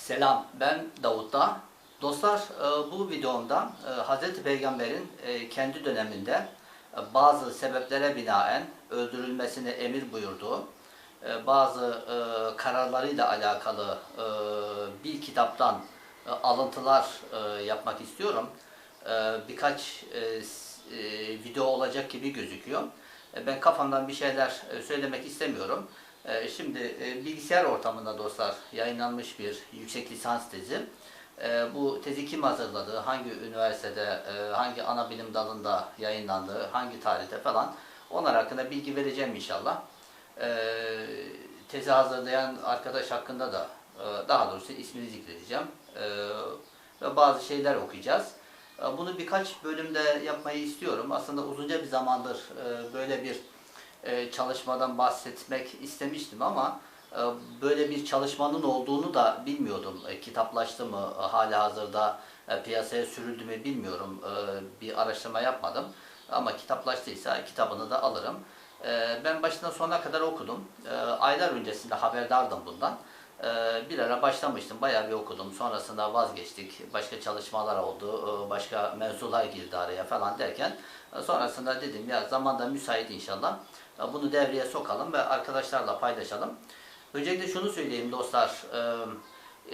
Selam, ben Davut Dağ. Dostlar, e, bu videomda e, Hz. Peygamber'in e, kendi döneminde bazı sebeplere binaen öldürülmesini emir buyurduğu, bazı kararlarıyla alakalı bir kitaptan alıntılar yapmak istiyorum. Birkaç video olacak gibi gözüküyor. Ben kafamdan bir şeyler söylemek istemiyorum. E, Şimdi e, bilgisayar ortamında dostlar yayınlanmış bir yüksek lisans tezi. E, Bu tezi kim hazırladı, hangi üniversitede, e, hangi ana bilim dalında yayınlandı, hangi tarihte falan onlar hakkında bilgi vereceğim inşallah. E, Tezi hazırlayan arkadaş hakkında da e, daha doğrusu ismini zikredeceğim. Ve bazı şeyler okuyacağız. Bunu birkaç bölümde yapmayı istiyorum. Aslında uzunca bir zamandır böyle bir e, çalışmadan bahsetmek istemiştim ama e, böyle bir çalışmanın olduğunu da bilmiyordum. E, Kitaplaştı mı, hala hazırda e, piyasaya sürüldü mü bilmiyorum. Bir araştırma yapmadım. Ama kitaplaştıysa kitabını da alırım. Ben başından sonuna kadar okudum. Aylar öncesinde haberdardım bundan. Bir ara başlamıştım, bayağı bir okudum. Sonrasında vazgeçtik. Başka çalışmalar oldu, başka mevzular girdi araya falan derken sonrasında dedim ya zamanda müsait inşallah. Bunu devreye sokalım ve arkadaşlarla paylaşalım. Öncelikle şunu söyleyeyim dostlar. e,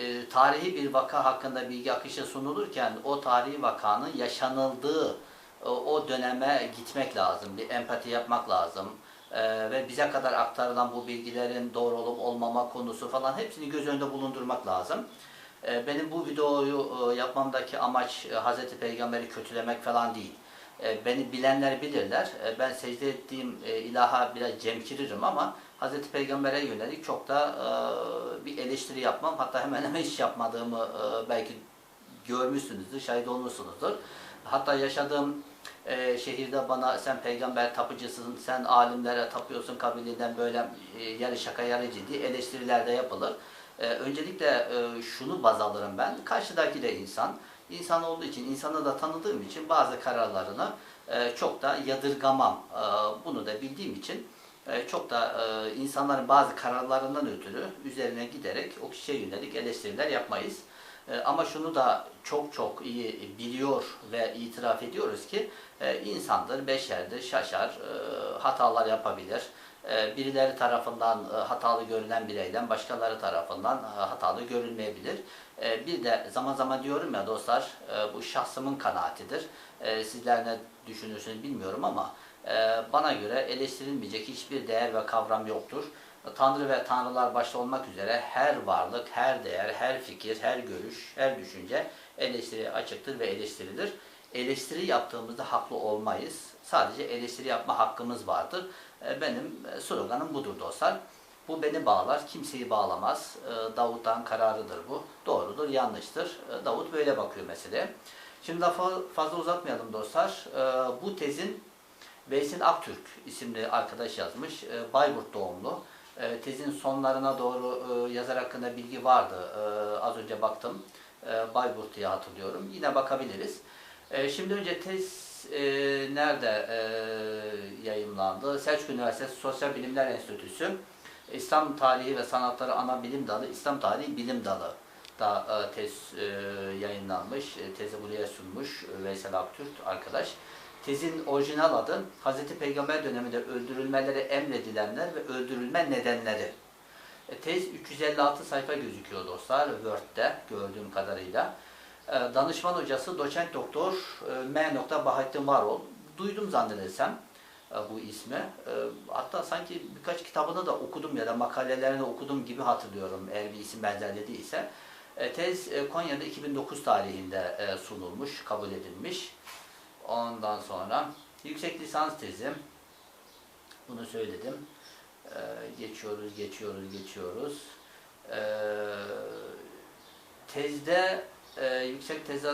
e, Tarihi bir vaka hakkında bilgi akışı sunulurken o tarihi vakanın yaşanıldığı e, o döneme gitmek lazım. Bir empati yapmak lazım. E, Ve bize kadar aktarılan bu bilgilerin doğru olup olmama konusu falan hepsini göz önünde bulundurmak lazım. E, Benim bu videoyu e, yapmamdaki amaç e, Hz. Peygamber'i kötülemek falan değil. E, Beni bilenler bilirler. E, Ben secde ettiğim e, ilaha biraz cemkiririm ama Hz. Peygamber'e yönelik çok da bir eleştiri yapmam. Hatta hemen hemen hiç yapmadığımı belki görmüşsünüzdür, şahit olmuşsunuzdur. Hatta yaşadığım şehirde bana sen peygamber tapıcısın, sen alimlere tapıyorsun kabiliğinden böyle yarı şaka yarı ciddi eleştiriler de yapılır. Öncelikle şunu baz alırım ben, karşıdaki de insan. İnsan olduğu için, insanı da tanıdığım için bazı kararlarını e, çok da yadırgamam. E, bunu da bildiğim için e, çok da insanların bazı kararlarından ötürü üzerine giderek o kişiye yönelik eleştiriler yapmayız. Ama şunu da çok çok iyi biliyor ve itiraf ediyoruz ki insandır, beşerdir, şaşar, hatalar yapabilir. E, Birileri tarafından e, hatalı görülen bir eylem başkaları tarafından e, hatalı görülmeyebilir. E, Bir de zaman zaman diyorum ya dostlar e, bu şahsımın kanaatidir. E, Sizler ne düşünürsünüz bilmiyorum ama bana göre eleştirilmeyecek hiçbir değer ve kavram yoktur. Tanrı ve tanrılar başta olmak üzere her varlık, her değer, her fikir, her görüş, her düşünce eleştiriye açıktır ve eleştirilir. Eleştiri yaptığımızda haklı olmayız. Sadece eleştiri yapma hakkımız vardır. E, Benim e, sloganım budur dostlar. Bu beni bağlar, kimseyi bağlamaz. E, Davut'tan kararıdır bu. Doğrudur, yanlıştır. Davut böyle bakıyor meseleye. Şimdi lafı fazla uzatmayalım dostlar. Bu tezin Veysel Aktürk isimli arkadaş yazmış. Bayburt doğumlu. Tezin sonlarına doğru yazar hakkında bilgi vardı. Az önce baktım. Bayburt diye hatırlıyorum. Yine bakabiliriz. Şimdi önce tez e, nerede e, yayımlandı? Selçuk Üniversitesi Sosyal Bilimler Enstitüsü İslam Tarihi ve Sanatları Ana Bilim Dalı, İslam Tarihi Bilim Dalı da e, tez e, yayınlanmış. E, Tezi buraya sunmuş Veysel Aktürk arkadaş. Tezin orijinal adı Hz. Peygamber döneminde öldürülmeleri emredilenler ve öldürülme nedenleri. E, Tez 356 sayfa gözüküyor dostlar Word'de gördüğüm kadarıyla. E, Danışman hocası doçent doktor e, M. Bahattin Varol. Duydum zannedersem e, bu ismi. E, Hatta sanki birkaç kitabını da okudum ya da makalelerini okudum gibi hatırlıyorum eğer bir isim benzerliği değilse. E, Tez Konya'da 2009 tarihinde sunulmuş, kabul edilmiş. Ondan sonra yüksek lisans tezim. Bunu söyledim. Ee, geçiyoruz, geçiyoruz, geçiyoruz. Ee, tezde e, yüksek teze,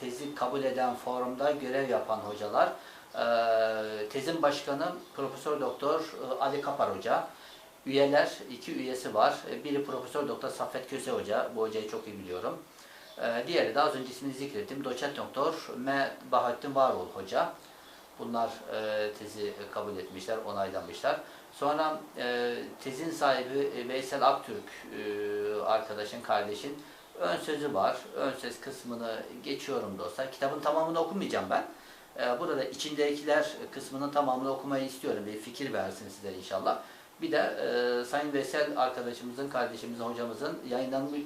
tezi kabul eden forumda görev yapan hocalar e, tezin başkanı Profesör Doktor e, Ali Kapar Hoca. Üyeler, iki üyesi var. E, Biri Profesör Doktor Saffet Köse Hoca. Bu hocayı çok iyi biliyorum. Ee, Diğeri de az önce ismini zikrettim. Doçent doktor M. Bahattin Varol Hoca. Bunlar e, tezi kabul etmişler, onaylamışlar. Sonra e, tezin sahibi e, Veysel Aktürk e, arkadaşın, kardeşin ön sözü var. Ön söz kısmını geçiyorum dostlar. Kitabın tamamını okumayacağım ben. Ee, burada içindekiler kısmının tamamını okumayı istiyorum. Bir fikir versin size inşallah. Bir de e, Sayın Veysel arkadaşımızın, kardeşimizin, hocamızın yayınlanmış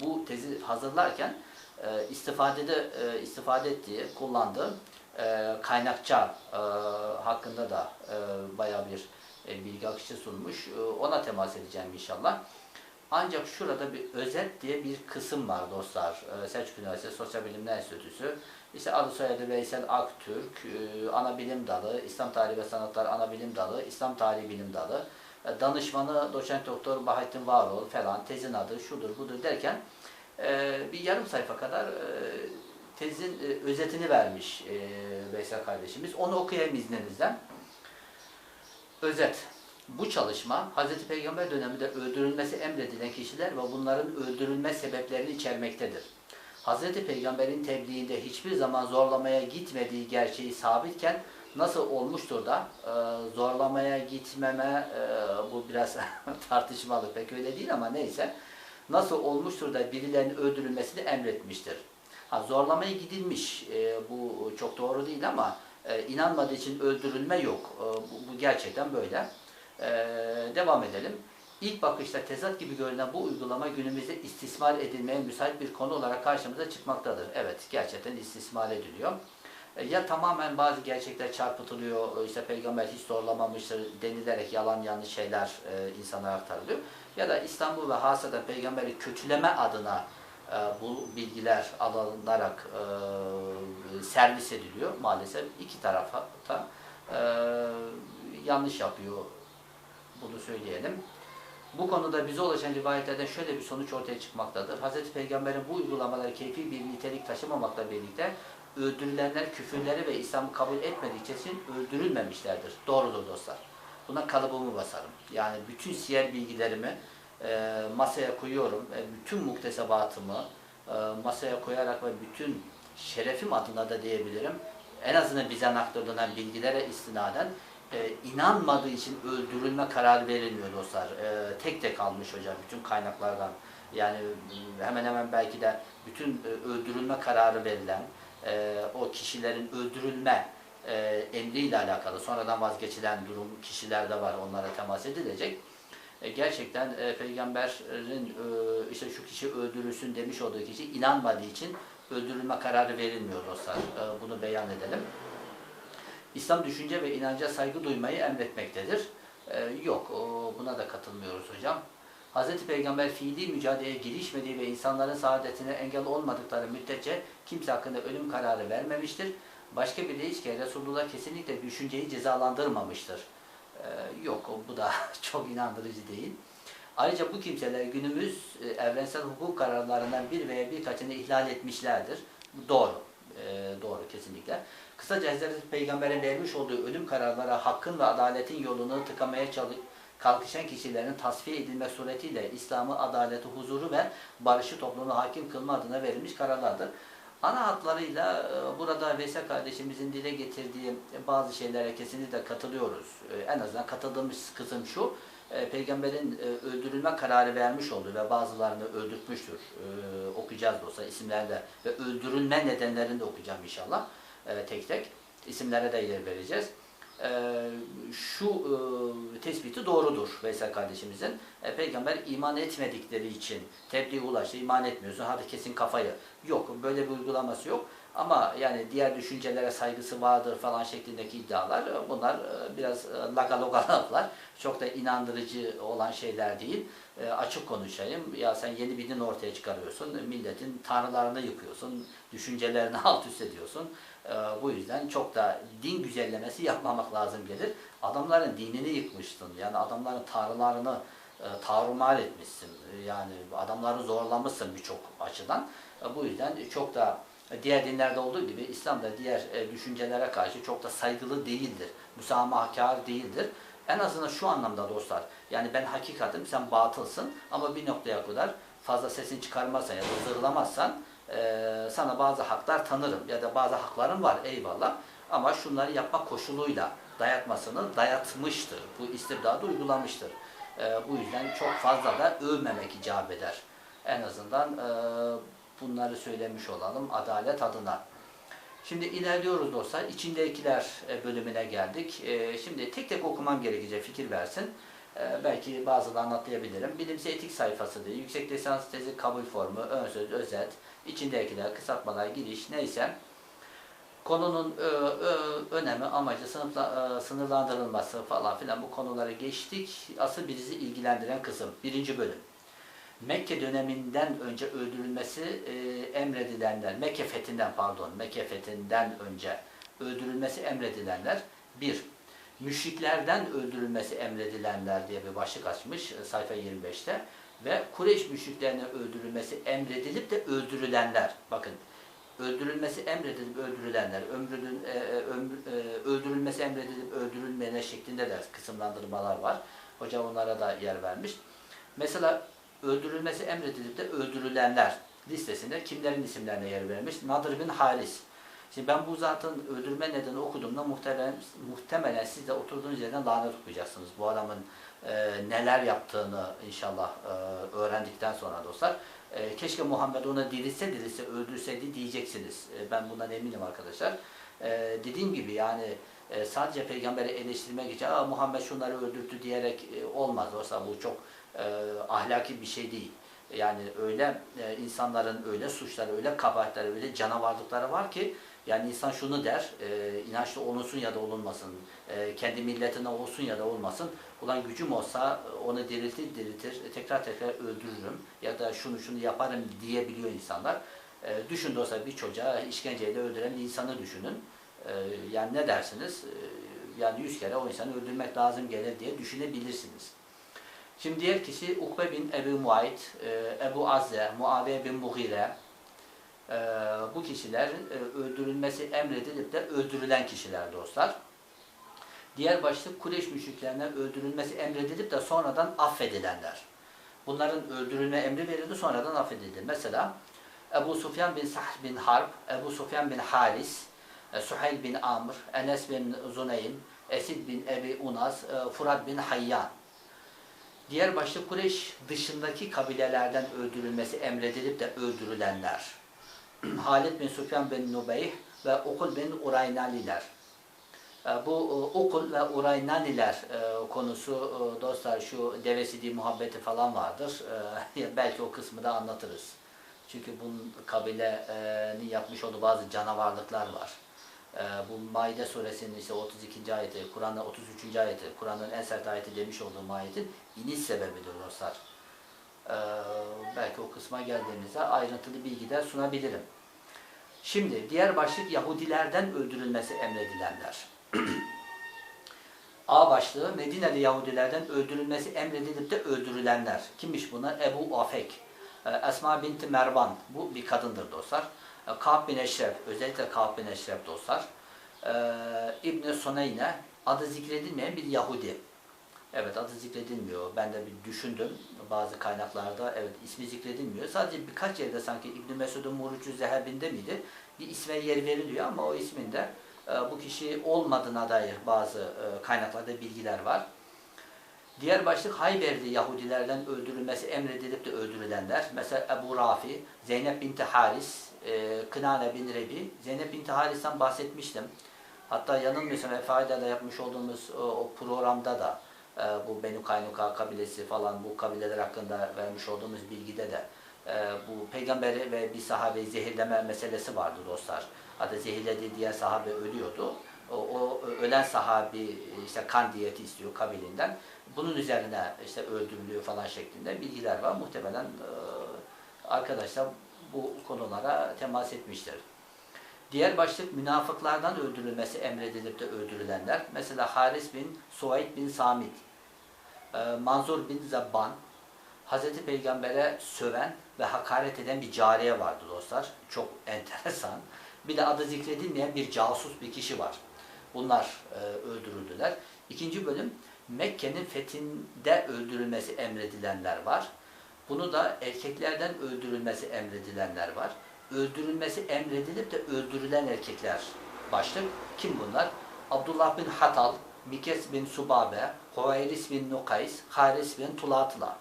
bu tezi hazırlarken e, istifadede e, istifade ettiği, kullandığı e, kaynakça e, hakkında da e, bayağı bir e, bilgi akışı sunmuş. E, ona temas edeceğim inşallah. Ancak şurada bir özet diye bir kısım var dostlar. E, Selçuk Üniversitesi Sosyal Bilimler Enstitüsü. İşte adı soyadı Veysel Aktürk, e, ana bilim dalı, İslam Tarihi ve Sanatlar ana bilim dalı, İslam Tarihi bilim dalı, e, danışmanı doçent doktor Bahattin Varol falan, tezin adı şudur budur derken e, bir yarım sayfa kadar e, tezin özetini vermiş e, Veysel kardeşimiz. Onu okuyayım izninizle. Özet. Bu çalışma Hz. Peygamber döneminde öldürülmesi emredilen kişiler ve bunların öldürülme sebeplerini içermektedir. Hz. Peygamber'in tebliğinde hiçbir zaman zorlamaya gitmediği gerçeği sabitken nasıl olmuştur da e, zorlamaya gitmeme e, bu biraz tartışmalı pek öyle değil ama neyse nasıl olmuştur da birilerinin öldürülmesini emretmiştir. Ha, zorlamaya gidilmiş e, bu çok doğru değil ama e, inanmadığı için öldürülme yok. E, bu, bu gerçekten böyle. E, devam edelim. İlk bakışta tezat gibi görünen bu uygulama günümüzde istismar edilmeye müsait bir konu olarak karşımıza çıkmaktadır. Evet, gerçekten istismar ediliyor. E, Ya tamamen bazı gerçekler çarpıtılıyor, işte peygamber hiç zorlamamıştır denilerek yalan yanlış şeyler e, insana aktarılıyor. Ya da İstanbul ve hasada peygamberi kötüleme adına e, bu bilgiler alınarak e, servis ediliyor. Maalesef iki tarafa da e, yanlış yapıyor bunu söyleyelim. Bu konuda bize ulaşan rivayetlerden şöyle bir sonuç ortaya çıkmaktadır. Hz. Peygamber'in bu uygulamaları keyfi bir nitelik taşımamakla birlikte öldürülenler küfürleri ve İslam'ı kabul etmediği için öldürülmemişlerdir. Doğrudur dostlar. Buna kalıbımı basarım. Yani bütün siyer bilgilerimi e, masaya koyuyorum. E, bütün muktesebatımı e, masaya koyarak ve bütün şerefim adına da diyebilirim. En azından bize nakledilenen bilgilere istinaden e, inanmadığı için öldürülme kararı verilmiyor dostlar. E, tek tek almış hocam bütün kaynaklardan. Yani hemen hemen belki de bütün e, öldürülme kararı verilen e, o kişilerin öldürülme e, emriyle alakalı sonradan vazgeçilen durum kişilerde var onlara temas edilecek. E, gerçekten e, peygamberin e, işte şu kişi öldürülsün demiş olduğu kişi inanmadığı için öldürülme kararı verilmiyor dostlar. E, bunu beyan edelim. İslam düşünce ve inanca saygı duymayı emretmektedir. Ee, yok, o, buna da katılmıyoruz hocam. Hz. Peygamber fiili mücadeleye girişmediği ve insanların saadetine engel olmadıkları müddetçe kimse hakkında ölüm kararı vermemiştir. Başka bir deyişle Resulullah kesinlikle düşünceyi cezalandırmamıştır. Ee, yok, bu da çok inandırıcı değil. Ayrıca bu kimseler günümüz e, evrensel hukuk kararlarından bir veya birkaçını ihlal etmişlerdir. Doğru. Ee, doğru kesinlikle. Kısaca Hazreti Peygamber'in vermiş olduğu ölüm kararlara hakkın ve adaletin yolunu tıkamaya çalış kalkışan kişilerin tasfiye edilme suretiyle İslam'ı, adaleti, huzuru ve barışı topluma hakim kılma adına verilmiş kararlardır. Ana hatlarıyla e, burada Veysel kardeşimizin dile getirdiği bazı şeylere kesinlikle katılıyoruz. E, En azından katıldığımız kısım şu, e, Peygamberin e, öldürülme kararı vermiş olduğu ve bazılarını öldürtmüştür. E, Okuyacağız olsa isimlerde ve öldürülme nedenlerini de okuyacağım inşallah e, tek tek. İsimlere de yer vereceğiz. E, şu e, tespiti doğrudur Veysel kardeşimizin. E, Peygamber iman etmedikleri için tebliğ ulaştı, iman etmiyorsun, hadi kesin kafayı. Yok, böyle bir uygulaması yok. Ama yani diğer düşüncelere saygısı vardır falan şeklindeki iddialar e, bunlar e, biraz e, lagaloga. Çok da inandırıcı olan şeyler değil. Açık konuşayım. Ya sen yeni bir din ortaya çıkarıyorsun. Milletin tanrılarını yıkıyorsun. Düşüncelerini alt üst ediyorsun. Bu yüzden çok da din güzellemesi yapmamak lazım gelir. Adamların dinini yıkmışsın. Yani adamların tanrılarını tarumar etmişsin. Yani adamları zorlamışsın birçok açıdan. Bu yüzden çok da diğer dinlerde olduğu gibi İslam da diğer e, düşüncelere karşı çok da saygılı değildir. Müsamahakar değildir. En azından şu anlamda dostlar. Yani ben hakikatim, sen batılsın ama bir noktaya kadar fazla sesini çıkarmazsan ya da zırlamazsan e, sana bazı haklar tanırım ya da bazı hakların var eyvallah. Ama şunları yapma koşuluyla dayatmasını dayatmıştır. Bu istibdadı uygulamıştır. E, bu yüzden çok fazla da övmemek icap eder. En azından e, bunları söylemiş olalım adalet adına. Şimdi ilerliyoruz dostlar. İçindekiler e, bölümüne geldik. E, Şimdi tek tek okumam gerekecek fikir versin. E, Belki bazılarını atlayabilirim. Bilimsel etik sayfası yüksek lisans tezi kabul formu, ön söz, özet, içindekiler, kısaltmalar, giriş neyse konunun önemi, amacı, sınıfla, sınırlandırılması falan filan bu konulara geçtik. Asıl bizi ilgilendiren kısım. Birinci bölüm. Mekke döneminden önce öldürülmesi e, emredilenler, Mekke fethinden pardon, Mekke fethinden önce öldürülmesi emredilenler bir, müşriklerden öldürülmesi emredilenler diye bir başlık açmış e, sayfa 25'te ve Kureyş müşriklerine öldürülmesi emredilip de öldürülenler. Bakın öldürülmesi emredilip öldürülenler, ömrünün, e, e, ömrü- e, öldürülmesi emredilip öldürülmeyene şeklinde de kısımlandırmalar var. Hocam onlara da yer vermiş. Mesela öldürülmesi emredilip de öldürülenler listesinde kimlerin isimlerine yer vermiş? Nadir bin Haris. Şimdi ben bu zatın öldürme nedeni okuduğumda muhtemelen, muhtemelen siz de oturduğunuz yerden lanet okuyacaksınız. Bu adamın e, neler yaptığını inşallah e, öğrendikten sonra dostlar. E, keşke Muhammed ona dirilse dirilse öldürseydi diyeceksiniz. E, ben bundan eminim arkadaşlar. E, dediğim gibi yani e, sadece peygamberi eleştirmek için Aa, Muhammed şunları öldürdü diyerek e, olmaz. Oysa bu çok e, ahlaki bir şey değil. Yani öyle e, insanların öyle suçları, öyle kabahatleri, öyle canavarlıkları var ki yani insan şunu der, e, inançlı olunsun ya da olunmasın, e, kendi milletine olsun ya da olmasın, ulan gücüm olsa onu diriltir diriltir, tekrar tekrar öldürürüm ya da şunu şunu yaparım diyebiliyor insanlar. E, düşün de olsa bir çocuğa işkenceyle öldüren bir insanı düşünün. E, yani ne dersiniz? E, yani yüz kere o insanı öldürmek lazım gelir diye düşünebilirsiniz. Şimdi diğer kişi Ukbe bin Ebu Muayt, e, Ebu Azze, Muaviye bin Mughire. E, bu kişiler e, öldürülmesi emredilip de öldürülen kişiler dostlar. Diğer başlık Kureyş müşriklerine öldürülmesi emredilip de sonradan affedilenler. Bunların öldürülme emri verildi sonradan affedildi. Mesela Ebu Sufyan bin Sahl bin Harb, Ebu Sufyan bin Haris, e, Suheyl bin Amr, Enes bin Zuneyn, Esid bin Ebi Unas, e, Furat bin Hayyan. Diğer başlık Kureyş dışındaki kabilelerden öldürülmesi emredilip de öldürülenler. Halid bin Sufyan bin Nubeyh ve Ukul bin Uraynaliler. E, Bu e, Ukul ve Uraynaniler e, konusu e, dostlar şu devesidi muhabbeti falan vardır. E, Belki o kısmı da anlatırız. Çünkü bunun kabilenin yapmış olduğu bazı canavarlıklar var. E, Bu Maide suresinin ise 32. ayeti, Kur'an'ın 33. ayeti, Kur'an'ın en sert ayeti demiş olduğum ayetin iniş sebebidir dostlar. E, Belki o kısma geldiğimizde ayrıntılı bilgiler sunabilirim. Şimdi diğer başlık Yahudilerden öldürülmesi emredilenler. A başlığı Medine'li Yahudilerden öldürülmesi emredilip de öldürülenler. Kimmiş bunlar? Ebu Afek, e, Esma binti Mervan. Bu bir kadındır dostlar. E, Ka'b bin Eşref, özellikle Ka'b bin Eşref dostlar. E, İbn-i Suneyne, adı zikredilmeyen bir Yahudi. Evet adı zikredilmiyor. Ben de bir düşündüm bazı kaynaklarda. Evet ismi zikredilmiyor. Sadece birkaç yerde sanki İbn Mesud'un Murucu Zehebi'nde miydi? Bir isme yer veriliyor ama o isminde e, bu kişi olmadığına dair bazı kaynaklarda bilgiler var. Diğer başlık Hayberli Yahudilerden öldürülmesi emredilip de öldürülenler. Mesela Ebu Rafi, Zeynep binti Haris, e, Kınane bin Rebi. Zeynep binti Haris'ten bahsetmiştim. Hatta yanılmıyorsam Efai'de yapmış olduğumuz o, o programda da e, bu Benu Kaynuka kabilesi falan bu kabileler hakkında vermiş olduğumuz bilgide de e, bu peygamberi ve bir sahabeyi zehirleme meselesi vardı dostlar. Hatta zehirlediği diğer sahabe ölüyordu. O, o ölen sahabi işte kan diyeti istiyor kabilinden. Bunun üzerine işte öldürülüyor falan şeklinde bilgiler var. Muhtemelen e, arkadaşlar bu konulara temas etmiştir. Diğer başlık münafıklardan öldürülmesi emredilip de öldürülenler. Mesela Haris bin Suayd bin Samit, e, Manzur bin Zabban, Hazreti Peygamber'e söven ve hakaret eden bir cariye vardı dostlar. Çok enteresan. Bir de adı zikredilmeyen bir casus bir kişi var. Bunlar e, öldürüldüler. İkinci bölüm Mekke'nin fethinde öldürülmesi emredilenler var. Bunu da erkeklerden öldürülmesi emredilenler var. Öldürülmesi emredilip de öldürülen erkekler başlık. Kim bunlar? Abdullah bin Hatal, Mikes bin Subabe, Huveyris bin Nukays, Haris bin Tulatla.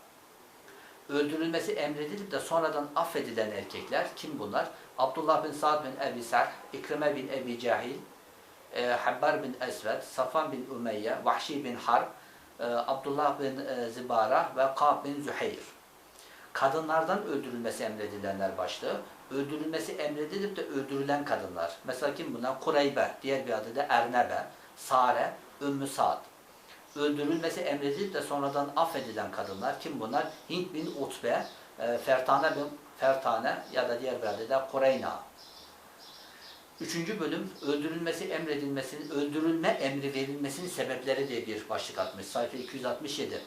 öldürülmesi emredilip de sonradan affedilen erkekler kim bunlar? Abdullah bin Sa'd bin Ebi Sarh, İkrime bin Ebi Cahil, e, Habbar bin Esved, Safan bin Ümeyye, Vahşi bin Harb, e, Abdullah bin e, Zibara ve Ka'b bin Züheyr. Kadınlardan öldürülmesi emredilenler başlığı. Öldürülmesi emredilip de öldürülen kadınlar. Mesela kim bunlar? Kureybe, diğer bir adı da Ernebe, Sare, Ümmü Sa'd. Öldürülmesi emredilip de sonradan affedilen kadınlar. Kim bunlar? Hint bin Utbe, e, Fertane bin Fertane ya da diğer bir adı da Kureyna. Üçüncü bölüm öldürülmesi emredilmesinin, öldürülme emri verilmesinin sebepleri diye bir başlık atmış. Sayfa 267.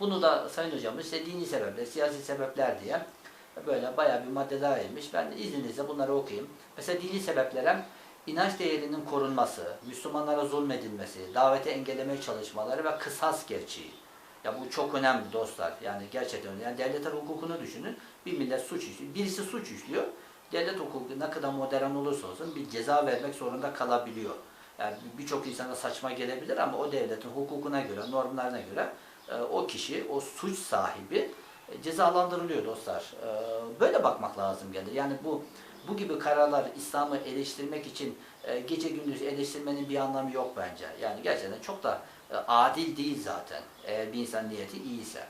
Bunu da Sayın Hocamız işte dini sebepler, siyasi sebepler diye böyle bayağı bir madde daha vermiş. Ben izninizle bunları okuyayım. Mesela dini sebeplere inanç değerinin korunması, Müslümanlara zulmedilmesi, davete engellemeye çalışmaları ve kısas gerçeği. Ya bu çok önemli dostlar. Yani gerçekten önemli. Yani devletin hukukunu düşünün. Bir millet suç işliyor. Birisi suç işliyor. Devlet hukuku ne kadar modern olursa olsun bir ceza vermek zorunda kalabiliyor. Yani birçok insana saçma gelebilir ama o devletin hukukuna göre, normlarına göre e, o kişi, o suç sahibi e, cezalandırılıyor dostlar. E, böyle bakmak lazım gelir. Yani bu bu gibi kararlar İslam'ı eleştirmek için e, gece gündüz eleştirmenin bir anlamı yok bence. Yani gerçekten çok da e, adil değil zaten. Eğer bir insan niyeti iyiyse.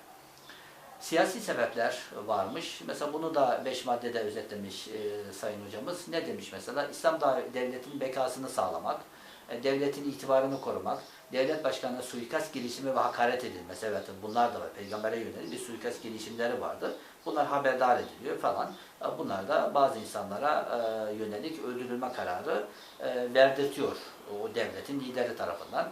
Siyasi sebepler varmış. Mesela bunu da beş maddede özetlemiş e, Sayın Hocamız. Ne demiş mesela? İslam devletinin bekasını sağlamak, e, devletin itibarını korumak, devlet başkanına suikast girişimi ve hakaret edilmesi. Evet bunlar da var. Peygambere yönelik bir suikast girişimleri vardı. Bunlar haberdar ediliyor falan. E, Bunlar da bazı insanlara e, yönelik öldürülme kararı e, verdirtiyor o devletin lideri tarafından.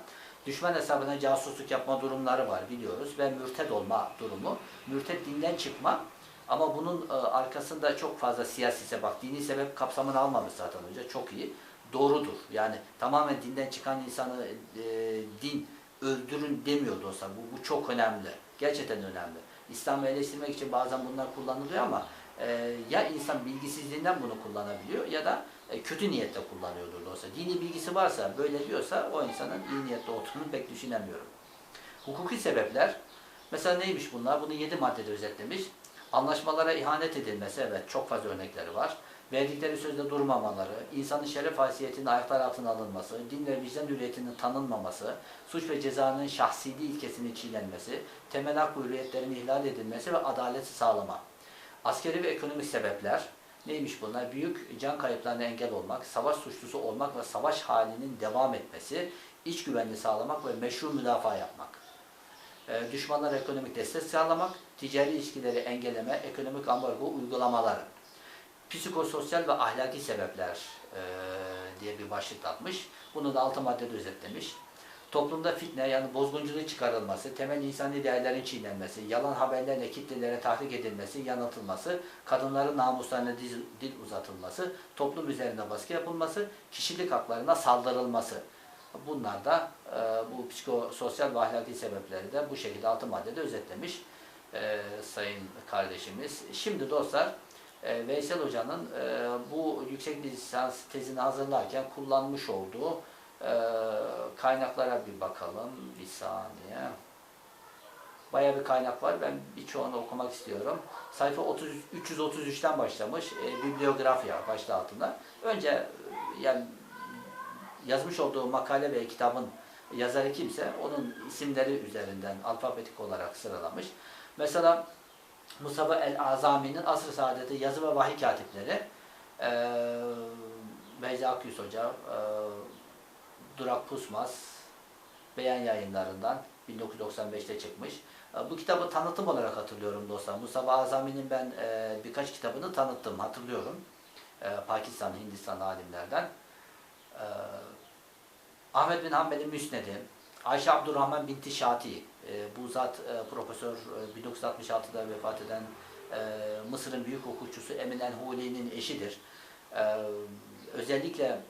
Düşman hesabına casusluk yapma durumları var biliyoruz ve mürted olma durumu. Mürted dinden çıkma ama bunun arkasında çok fazla siyasi sebep, dini sebep kapsamını almamış zaten önce çok iyi. Doğrudur. Yani tamamen dinden çıkan insanı e, din öldürün demiyor dostlar. Bu, bu çok önemli. Gerçekten önemli. İslam'ı eleştirmek için bazen bunlar kullanılıyor ama e, ya insan bilgisizliğinden bunu kullanabiliyor ya da e, kötü niyetle kullanıyordur dostlar. Dini bilgisi varsa, böyle diyorsa o insanın iyi niyetli olduğunu pek düşünemiyorum. Hukuki sebepler, mesela neymiş bunlar? Bunu yedi maddede özetlemiş. Anlaşmalara ihanet edilmesi, evet çok fazla örnekleri var. Verdikleri sözde durmamaları, insanın şeref haysiyetinin ayaklar altına alınması, din ve vicdan hürriyetinin tanınmaması, suç ve cezanın şahsiliği ilkesinin çiğnenmesi, temel hak ve hürriyetlerin ihlal edilmesi ve adaleti sağlama. Askeri ve ekonomik sebepler, neymiş bunlar? Büyük can kayıplarına engel olmak, savaş suçlusu olmak ve savaş halinin devam etmesi, iç güvenliği sağlamak ve meşru müdafaa yapmak. E, düşmanlara ekonomik destek sağlamak, ticari ilişkileri engelleme, ekonomik ambargo uygulamaları psikososyal ve ahlaki sebepler e, diye bir başlık atmış. Bunu da altı maddede özetlemiş. Toplumda fitne yani bozgunculuk çıkarılması, temel insani değerlerin çiğnenmesi, yalan haberlerle kitlelere tahrik edilmesi, yanıltılması, kadınların namuslarına dil, dil uzatılması, toplum üzerinde baskı yapılması, kişilik haklarına saldırılması. Bunlar da e, bu psikososyal ve ahlaki sebepleri de bu şekilde altı maddede özetlemiş e, sayın kardeşimiz. Şimdi dostlar e, Veysel Hoca'nın e, bu yüksek lisans tezini hazırlarken kullanmış olduğu e, kaynaklara bir bakalım. Bir saniye. Baya bir kaynak var. Ben birçoğunu okumak istiyorum. Sayfa 30, 333'ten başlamış. E, bibliografya başta altında. Önce e, yani yazmış olduğu makale ve kitabın yazarı kimse onun isimleri üzerinden alfabetik olarak sıralamış. Mesela Mustafa el-Azami'nin Asr-ı Saadet'i yazı ve vahiy katipleri e, Beyza Akyüz Hoca, e, Durak Pusmaz Beyan yayınlarından 1995'te çıkmış. E, bu kitabı tanıtım olarak hatırlıyorum dostlar. Mustafa Azami'nin ben e, birkaç kitabını tanıttım, hatırlıyorum. E, Pakistan, Hindistan alimlerden. E, Ahmet bin Hanbel'in Müsned'i, Ayşe Abdurrahman binti Şati, bu zat e, profesör e, 1966'da vefat eden e, Mısır'ın büyük hukukçusu Emin el-Huli'nin eşidir. E, özellikle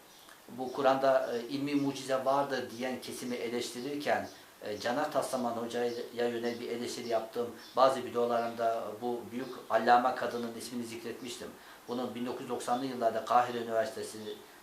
bu Kur'an'da e, ilmi mucize vardır diyen kesimi eleştirirken e, Caner Taslaman Hoca'ya yönelik bir eleştiri yaptığım bazı videolarımda bu büyük allame kadının ismini zikretmiştim. Bunun 1990'lı yıllarda Kahire Üniversitesi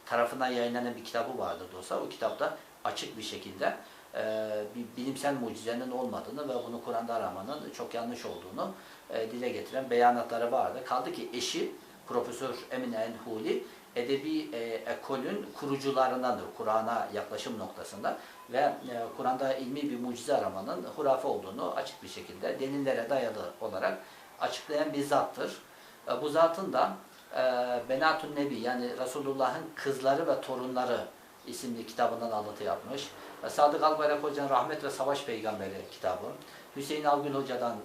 tarafından yayınlanan bir kitabı vardı dostlar. O kitapta açık bir şekilde e, bir bilimsel mucizenin olmadığını ve bunu Kur'an'da aramanın çok yanlış olduğunu e, dile getiren beyanatları vardı. Kaldı ki eşi Profesör Emine Enhuli edebi e, ekolün kurucularındandır Kur'an'a yaklaşım noktasında ve e, Kur'an'da ilmi bir mucize aramanın hurafe olduğunu açık bir şekilde delillere dayalı olarak açıklayan bir zattır. E, bu zatın da e, Benatun Nebi yani Resulullah'ın kızları ve torunları isimli kitabından alıntı yapmış. Sadık Albayrak Hoca'nın Rahmet ve Savaş Peygamberi kitabı. Hüseyin Algün Hoca'dan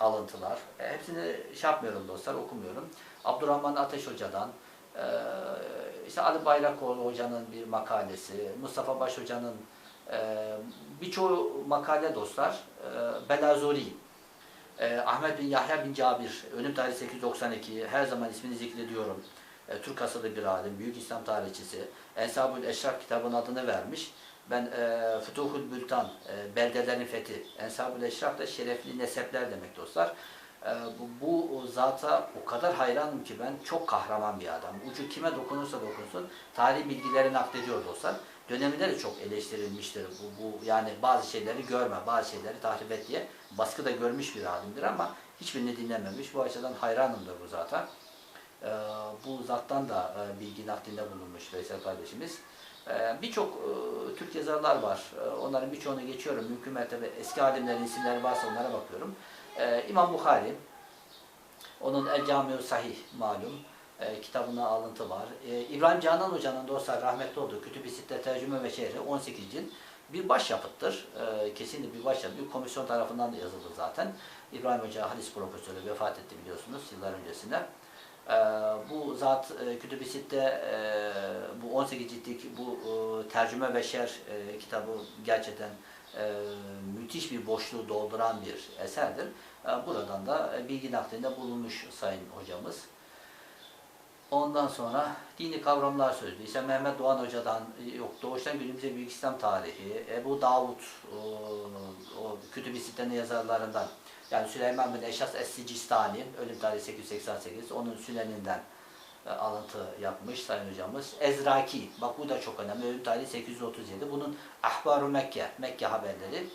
alıntılar. E, hepsini şey yapmıyorum dostlar, okumuyorum. Abdurrahman Ateş Hoca'dan, e, işte Ali Bayrakoğlu Hoca'nın bir makalesi, Mustafa Baş Hoca'nın e, birçoğu makale dostlar, e, Belazuri, e, Ahmet bin Yahya bin Cabir, ölüm tarihi 892, her zaman ismini zikrediyorum. E, Türk asıllı bir alim, büyük İslam tarihçisi. Ensabül Eşraf kitabının adını vermiş. Ben e, Futuhul Bültan, e, beldelerin fethi. Ensabül Eşraf da şerefli nesepler demek dostlar. E, bu, bu zata o kadar hayranım ki ben çok kahraman bir adam. Ucu kime dokunursa dokunsun tarih bilgileri naklediyor dostlar. Döneminde de çok eleştirilmiştir. Bu, bu yani bazı şeyleri görme, bazı şeyleri tahrip et diye baskı da görmüş bir alimdir ama hiçbirini dinlememiş. Bu açıdan hayranımdır bu zata. E, bu zattan da e, bilgi naklinde bulunmuş Veysel kardeşimiz. E, Birçok e, Türk yazarlar var. E, Onların birçoğunu geçiyorum. Mümkün mertebe eski alimlerin isimleri varsa onlara bakıyorum. E, İmam Bukhari, onun El Camiu Sahih malum e, kitabına alıntı var. İbrahim Canan Hoca'nın dostlar rahmetli olduğu Kütüb-i Sitte Tercüme ve Şehri 18 cilt bir başyapıttır. E, kesinlikle bir başyapıt. Bir komisyon tarafından da yazıldı zaten. İbrahim Hoca hadis profesörü vefat etti biliyorsunuz yıllar öncesinde. E, bu zat e, Kütüb-i Sitte e, bu 18 ciltlik bu e, tercüme ve şer e, kitabı gerçekten müthiş bir boşluğu dolduran bir eserdir. E, buradan da bilgi naklinde bulunmuş sayın hocamız. Ondan sonra dini kavramlar sözlüğü. İşte Mehmet Doğan Hoca'dan, yok doğuştan günümüze Büyük İslam tarihi, Ebu Davud, o, o Kütüb-i Sitte'nin yazarlarından, yani Süleyman bin Eşas Es-Sicistani, ölüm tarihi 888, onun süneninden e, alıntı yapmış Sayın Hocamız. Ezraki, bak bu da çok önemli, ölüm tarihi 837. Bunun Ahbar-ı Mekke, Mekke haberleri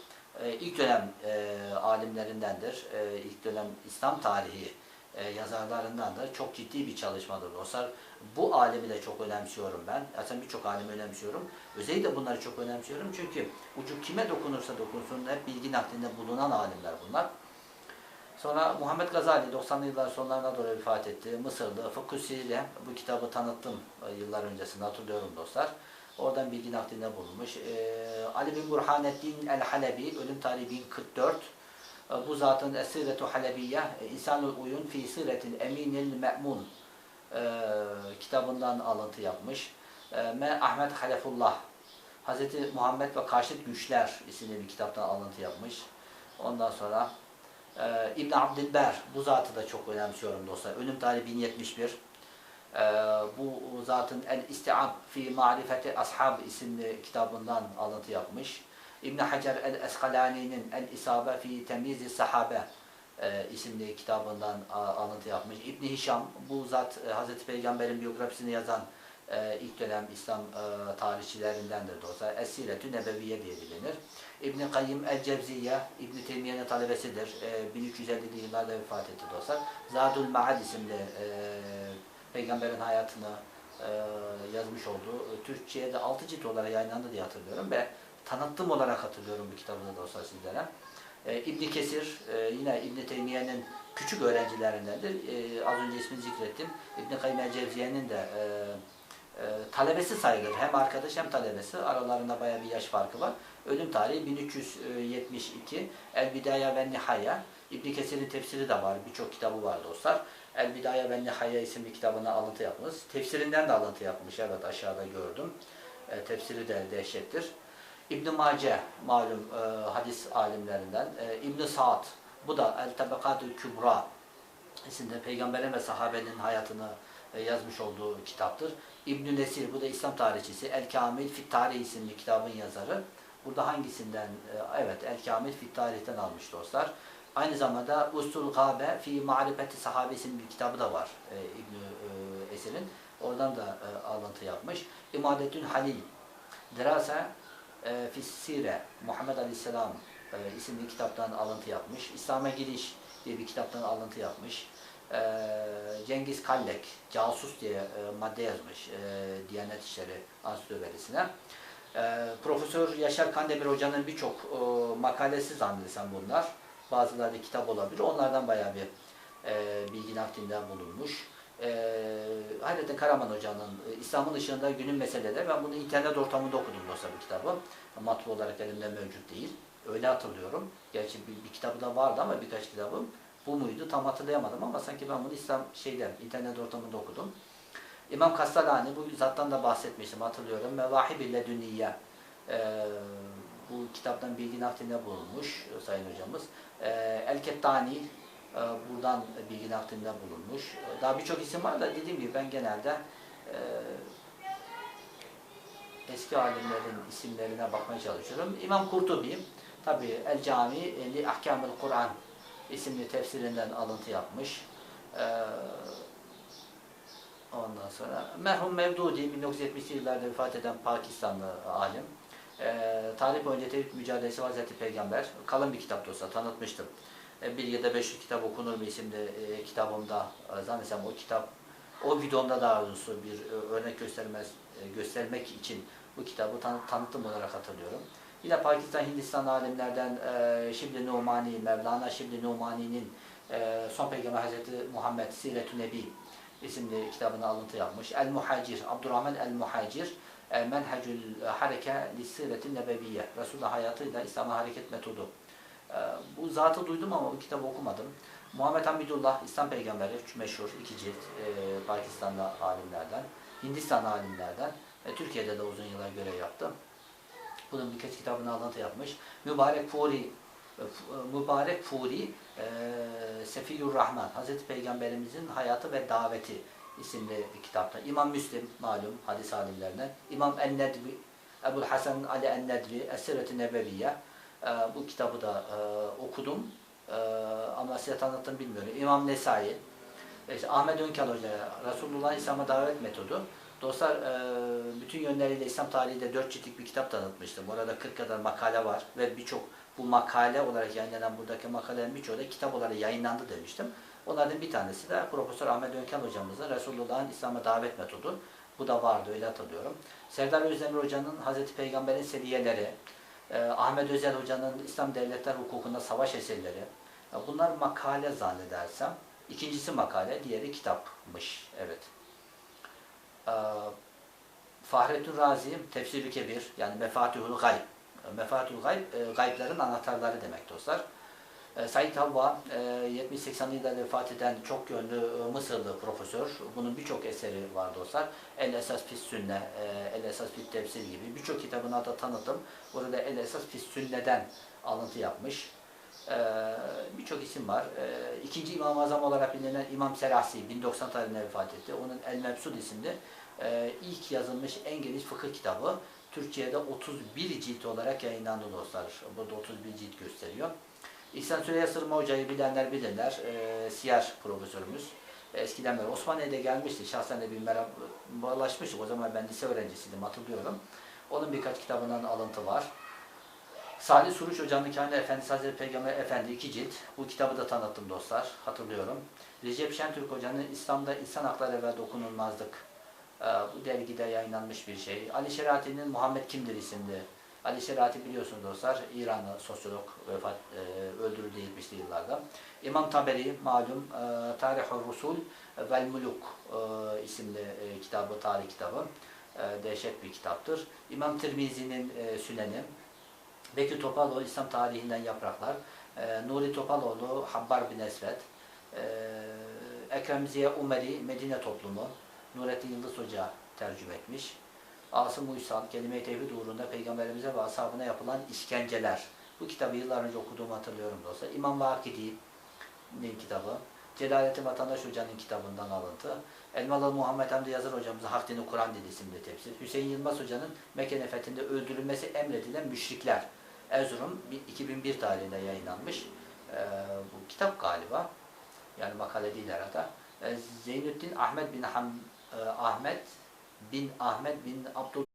e, ilk dönem e, alimlerindendir. E, ilk dönem İslam tarihi e, yazarlarından da çok ciddi bir çalışmadır dostlar. Bu alemi de çok önemsiyorum ben. Aslında birçok alemi önemsiyorum. Özellikle bunları çok önemsiyorum çünkü ucu kime dokunursa dokunsun hep bilgi naklinde bulunan alimler bunlar. Sonra Muhammed Gazali 90'lı yıllar sonlarına doğru vefat etti. Mısırlı Fıkhusi ile bu kitabı tanıttım e, yıllar öncesinde hatırlıyorum dostlar. Oradan bilgi naklinde bulunmuş. Ee, Ali bin Burhanettin el-Halebi, ölüm tarihi 1044. Ee, bu zatın Esiretu Halebiye, e, İnsanul Uyun fi Siretil Eminil Me'mun e, kitabından alıntı yapmış. E, Me Ahmet Halefullah, Hazreti Muhammed ve Karşıt Güçler isimli bir kitaptan alıntı yapmış. Ondan sonra e, İbn Abdilber, bu zatı da çok önemsiyorum dostlar. Ölüm tarihi 1071. Ee, bu zatın El İstiab fi Marifeti Ashab isimli kitabından alıntı yapmış. İbn Hacer El Eskalani'nin El İsabe fi Temyiz Sahabe e, isimli kitabından alıntı yapmış. İbn Hişam bu zat e, Hazreti Peygamber'in biyografisini yazan e, ilk dönem İslam e, tarihçilerindendir dostlar. Es-Siretü Nebeviye diye bilinir. İbn Kayyim El Cebziye İbn Teymiye'nin talebesidir. E, 1350'li yıllarda vefat etti dostlar. Zadul Ma'ad isimli e, Peygamberin hayatını e, yazmış olduğu, e, Türkçe'ye de 6 cilt olarak yayınlandı diye hatırlıyorum ve tanıttım olarak hatırlıyorum bu kitabı da olsa sizlere. E, İbn Kesir e, yine İbn Teymiye'nin küçük öğrencilerindendir. E, az önce ismini zikrettim. İbn Kayyim el-Cevziye'nin de e, e, talebesi sayılır. Hem arkadaş hem talebesi. Aralarında baya bir yaş farkı var. Ölüm tarihi 1372. El Bidaya ve Nihaya. İbn Kesir'in tefsiri de var. Birçok kitabı var dostlar. El Bidaya ve Nihaya isimli kitabına alıntı yapmış. Tefsirinden de alıntı yapmış. Evet aşağıda gördüm. E, tefsiri de dehşettir. İbn Mace malum e, hadis alimlerinden. E, İbn Saad bu da El Tabakatül Kübra isimde peygamberin ve sahabenin hayatını e, yazmış olduğu kitaptır. İbn Nesir bu da İslam tarihçisi. El Kamil Fit Tarih isimli kitabın yazarı. Burada hangisinden? E, evet El Kamil Fit Tarih'ten almış dostlar. Aynı zamanda Usul Gabe fi Marifeti Sahabesi'nin bir kitabı da var e, e, Esir'in. Oradan da e, alıntı yapmış. İmadetün Halil. Dirase e, Fissire Muhammed Aleyhisselam e, isimli kitaptan alıntı yapmış. İslam'a Giriş diye bir kitaptan alıntı yapmış. Cengiz Kallek Casus diye madde yazmış Diyanet İşleri Ansiklopedisine. E, Profesör Yaşar Kandemir Hoca'nın birçok e, makalesi zannedersem bunlar. Bazıları da kitap olabilir. Onlardan bayağı bir e, bilgi naklinde bulunmuş. E, Hayrettin Karaman Hoca'nın e, İslam'ın ışığında günün meseleleri. Ben bunu internet ortamında okudum dostlar bu kitabı. Matbu olarak elimde mevcut değil. Öyle hatırlıyorum. Gerçi bir, bir kitabı da vardı ama birkaç kitabım. Bu muydu tam hatırlayamadım ama sanki ben bunu İslam şeyden internet ortamında okudum. İmam Kastalani bu zattan da bahsetmiştim hatırlıyorum. Mevahib ile Dünniye. Ee, bu kitaptan bilgi naklinde bulunmuş e, Sayın Hocamız. Ee, El-Kettani e, buradan bilgi naklinde bulunmuş. E, Daha birçok isim var da dediğim gibi ben genelde e, eski alimlerin isimlerine bakmaya çalışıyorum. İmam Kurtubi tabi El Cami li Ahkamül Kur'an isimli tefsirinden alıntı yapmış. Ee, ondan sonra merhum Mevdudi 1970'li yıllarda vefat eden Pakistanlı alim. Ee, tarih boyunca tevhid mücadelesi Hazreti Peygamber kalın bir kitap olsa tanıtmıştım. Ee, bir ya da 500 kitap okunur mu isimli e, kitabımda e, zannedersem o kitap o videomda daha doğrusu bir e, örnek göstermez, e, göstermek için bu kitabı tan tanıttım olarak hatırlıyorum. Yine Pakistan, Hindistan alimlerden e, Şibli Numani, Mevlana Şibli Numani'nin e, Son Peygamber Hazreti Muhammed Siretü Nebi isimli kitabını alıntı yapmış. El Muhacir, Abdurrahman El Muhacir, El Menhecül Hareke Lissiretin Nebeviyye. Resulullah hayatıyla İslam'a hareket metodu. E, bu zatı duydum ama bu kitabı okumadım. Muhammed Hamidullah, İslam peygamberi, meşhur iki cilt e, Pakistan'da alimlerden, Hindistan alimlerden, e, Türkiye'de de uzun yıllar görev yaptı. Bunun birkaç kitabını alıntı yapmış. Mübarek Furi, e, e, Mübarek Furi, e, Sefiyur Rahman, Hazreti Peygamberimizin hayatı ve daveti isimli bir kitapta. İmam Müslim, malum hadis alimlerinden. İmam El-Nedvi, Ebul Hasan Ali El-Nedvi, Es-Siret-i Nebeviye. E, bu kitabı da e, okudum. E, ama size tanıttım bilmiyorum. İmam Nesai, işte Ahmet Önkel Hoca, Resulullah İslam'a davet metodu. Dostlar e, bütün yönleriyle İslam tarihinde dört ciltlik bir kitap tanıtmıştım. Orada 40 kadar makale var ve birçok bu makale olarak yayınlanan buradaki makalelerin birçoğu da kitap olarak yayınlandı demiştim. Onlardan bir tanesi de Profesör Ahmet Önkel hocamızın Resulullah'ın İslam'a davet metodu. Bu da vardı öyle hatırlıyorum. Serdar Özdemir hocanın Hazreti Peygamber'in seriyeleri, e, Ahmet Özel hocanın İslam devletler hukukunda savaş eserleri. Bunlar makale zannedersem. İkincisi makale, diğeri kitapmış. Evet. Ee, Fahrettin Razi Tefsir-i Kebir yani Mefatihul Gayb. Mefatihul Gayb e, gayblerin anahtarları demek dostlar. E, Said Havva e, 70-80'li yıllarda vefat eden çok yönlü e, Mısırlı profesör. Bunun birçok eseri var dostlar. El Esas Fis Sünne, e, El Esas Fis Tefsir gibi birçok kitabına da tanıttım. Burada El Esas Fis Sünne'den alıntı yapmış. Ee, birçok isim var. Ee, ikinci İmam-ı Azam olarak bilinen İmam Serasi 1090 tarihinde vefat etti. Onun El Mebsud isimli e, ilk yazılmış en geniş fıkıh kitabı. Türkçe'de 31 cilt olarak yayınlandı dostlar. Burada 31 cilt gösteriyor. İhsan Süreyya Sırma Hoca'yı bilenler bilirler. E, Siyer profesörümüz. Eskiden beri Osmaniye'de gelmişti. Şahsen de bir merhabalaşmıştık. O zaman ben lise öğrencisiydim hatırlıyorum. Onun birkaç kitabından alıntı var. Salih Suruç Hoca'nın Kamil Efendisi Hazreti Peygamber Efendi iki cilt. Bu kitabı da tanıttım dostlar. Hatırlıyorum. Recep Şentürk Hoca'nın İslam'da İnsan Hakları ve Dokunulmazlık. Ee, bu dergide yayınlanmış bir şey. Ali Şerati'nin Muhammed Kimdir isimli. Ali Şerati biliyorsunuz dostlar İranlı sosyolog vefat e, öldürüldü 70'li yıllarda. İmam Taberi malum e, Tarih-ı Rusul vel Muluk e, isimli e, kitabı, tarih kitabı. E, dehşet bir kitaptır. İmam Tirmizi'nin e, Süneni. Bekir Topaloğlu İslam tarihinden yapraklar. Ee, Nuri Topaloğlu Habbar bin Esved. Ee, Ekrem Ziya Umeri Medine Toplumu. Nurettin Yıldız Hoca tercüme etmiş. Asım Uysal Kelime-i Tevhid uğrunda Peygamberimize ve ashabına yapılan işkenceler. Bu kitabı yıllar önce okuduğumu hatırlıyorum dostlar. İmam Vakidi'nin kitabı. Celalettin Vatandaş Hoca'nın kitabından alıntı. Elmalı Muhammed Hamdi Yazır hocamızın Hak Dini Kur'an Dili isimli tefsir. Hüseyin Yılmaz Hoca'nın Mekke fethinde öldürülmesi emredilen müşrikler. Erzurum 2001 tarihinde yayınlanmış. Ee, bu kitap galiba. Yani makale değil herhalde. Ee, Zeynüddin Ahmet bin Ham, e, Ahmet bin Ahmet bin Abdul